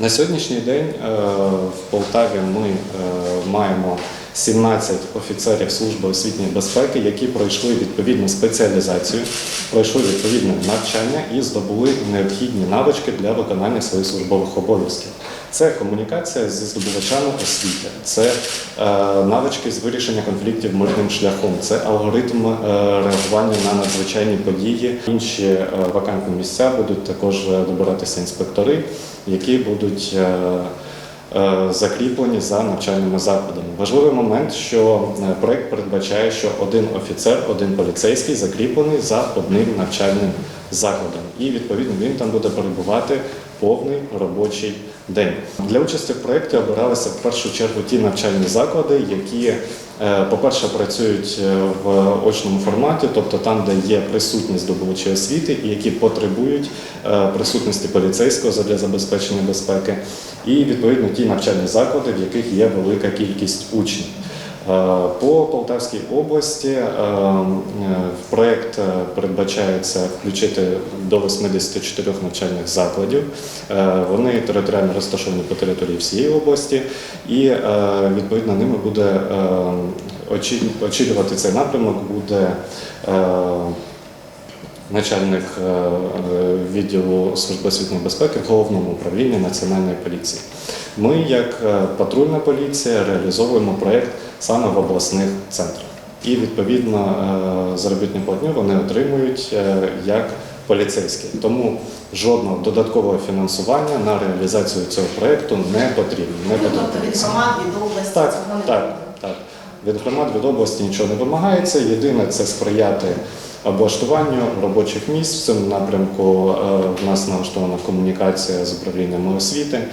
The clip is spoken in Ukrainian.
На сьогоднішній день е, в Полтаві ми е, маємо 17 офіцерів служби освітньої безпеки, які пройшли відповідну спеціалізацію, пройшли відповідне навчання і здобули необхідні навички для виконання своїх службових обов'язків. Це комунікація зі здобувачами освіти, це е, навички з вирішення конфліктів мирним шляхом, це алгоритм е, реагування на надзвичайні події. Інші е, вакантні місця будуть також е, добиратися інспектори, які будуть е, закріплені за навчальними закладами. Важливий момент, що е, проект передбачає, що один офіцер, один поліцейський закріплений за одним навчальним закладом, і відповідно він там буде перебувати повний робочий день. Для участі в проєкті обиралися в першу чергу ті навчальні заклади, які, е, по-перше, працюють е, в очному форматі, тобто там, де є присутність здобувачі освіти, і які потребують е, присутності поліцейського для забезпечення безпеки, і відповідно ті навчальні заклади, в яких є велика кількість учнів. Е, По Полтавській області е, е, проєкт е, передбачається включити до 84 навчальних закладів. Е, Вони територіально розташовані по території всієї області, і е, відповідно ними буде очі- очолювати цей напрямок буде начальник відділу служби освітньої безпеки в головному управлінні Національної поліції. Ми, як патрульна поліція, реалізовуємо проєкт саме в обласних центрах. І відповідно е, заробітну платню вони отримують е, як поліцейські. Тому жодного додаткового фінансування на реалізацію цього проєкту не потрібно. Не Тобто потрібно. від громад, від області Так, цього не так, так. Від громад, від області нічого не вимагається. Єдине це сприяти облаштуванню робочих місць. В цьому напрямку е, в нас налаштована комунікація з управлінням освіти.